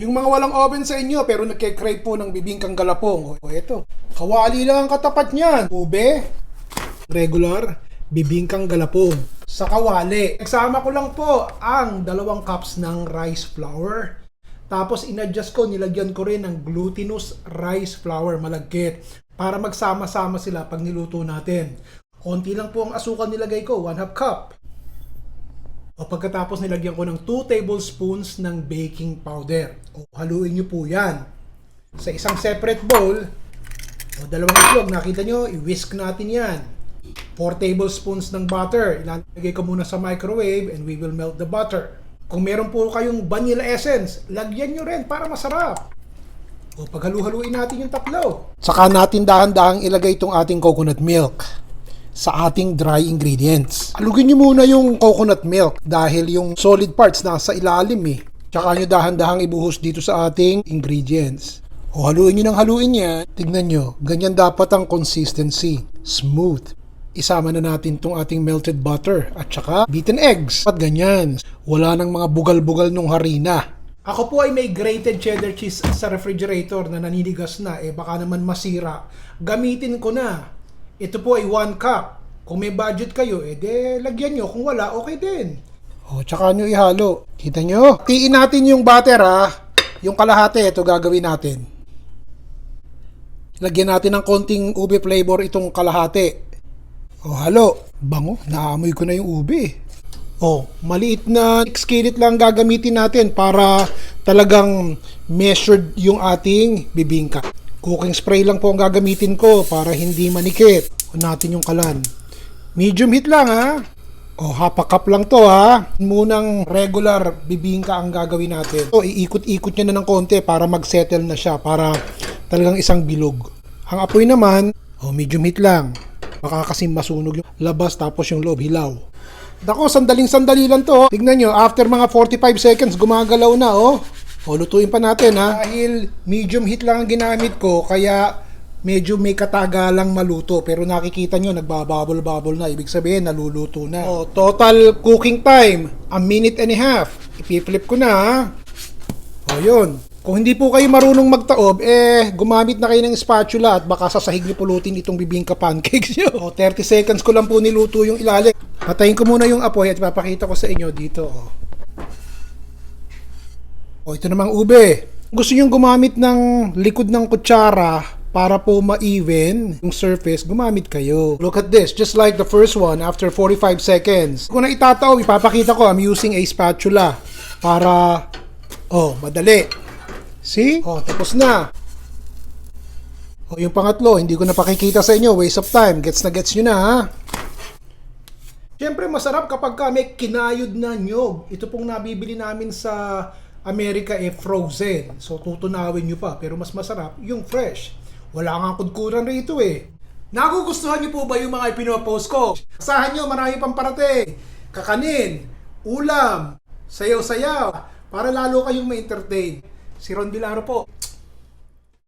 Yung mga walang oven sa inyo pero nagke-crave po ng bibingkang galapong. O eto, kawali lang ang katapat niyan. Ube, regular, bibingkang galapong. Sa kawali, nagsama ko lang po ang dalawang cups ng rice flour. Tapos inadjust ko, nilagyan ko rin ng glutinous rice flour malagkit para magsama-sama sila pag niluto natin. Konti lang po ang asukal nilagay ko, 1 half cup. O pagkatapos nilagyan ko ng 2 tablespoons ng baking powder. O haluin nyo po yan. Sa isang separate bowl, o dalawang itlog, nakita nyo, i-whisk natin yan. 4 tablespoons ng butter. Ilalagay ko muna sa microwave and we will melt the butter. Kung meron po kayong vanilla essence, lagyan nyo rin para masarap. O paghalu-haluin natin yung tatlo. Saka natin dahan-dahang ilagay itong ating coconut milk sa ating dry ingredients. Alugin nyo muna yung coconut milk dahil yung solid parts nasa ilalim eh. Tsaka nyo dahan-dahang ibuhos dito sa ating ingredients. O haluin nyo ng haluin yan. Tignan nyo, ganyan dapat ang consistency. Smooth. Isama na natin tong ating melted butter at saka beaten eggs. At ganyan. Wala nang mga bugal-bugal nung harina. Ako po ay may grated cheddar cheese sa refrigerator na naninigas na. Eh baka naman masira. Gamitin ko na. Ito po ay 1 cup. Kung may budget kayo, de lagyan nyo. Kung wala, okay din. O, tsaka nyo ihalo. Kita nyo? Tiin natin yung butter ha. Yung kalahati, ito gagawin natin. Lagyan natin ng konting ube flavor itong kalahati. O, halo. Bango, naamoy ko na yung ube. O, maliit na skillet lang gagamitin natin para talagang measured yung ating bibingka. Cooking spray lang po ang gagamitin ko para hindi manikit. O natin yung kalan. Medium heat lang ha. O cup lang to ha. Munang regular bibingka ang gagawin natin. So iikot-ikot niya na ng konti para mag-settle na siya. Para talagang isang bilog. Ang apoy naman, o medium heat lang. Baka kasi masunog yung labas tapos yung loob hilaw. Dako, sandaling sandali lang to. Tignan nyo, after mga 45 seconds, gumagalaw na, oh. O, lutuin pa natin, ha. Dahil medium heat lang ang ginamit ko, kaya medyo may katagalang maluto. Pero nakikita nyo, nagbababol-babol na. Ibig sabihin, naluluto na. O, total cooking time, a minute and a half. Ipi-flip ko na, ha. O, yun. Kung hindi po kayo marunong magtaob, eh, gumamit na kayo ng spatula at baka sa sahig niyo pulutin itong bibingka pancakes nyo. O, 30 seconds ko lang po niluto yung ilalim. Patayin ko muna yung apoy at papakita ko sa inyo dito. O, o ito namang ube. Gusto nyo gumamit ng likod ng kutsara para po ma-even yung surface, gumamit kayo. Look at this, just like the first one, after 45 seconds. Kung na itataw, ipapakita ko, I'm using a spatula para, oh, madali. See? Oh, tapos na. O yung pangatlo, hindi ko na pakikita sa inyo. Waste of time. Gets na gets nyo na ha. Siyempre masarap kapag ka may kinayod na nyog. Ito pong nabibili namin sa Amerika eh frozen. So tutunawin nyo pa. Pero mas masarap yung fresh. Wala nga kudkuran rito eh. Nagugustuhan nyo po ba yung mga ipinopost ko? Asahan nyo, marami pang parating. Kakanin, ulam, sayaw-sayaw, para lalo kayong ma-entertain. Si Ron Vilaro po.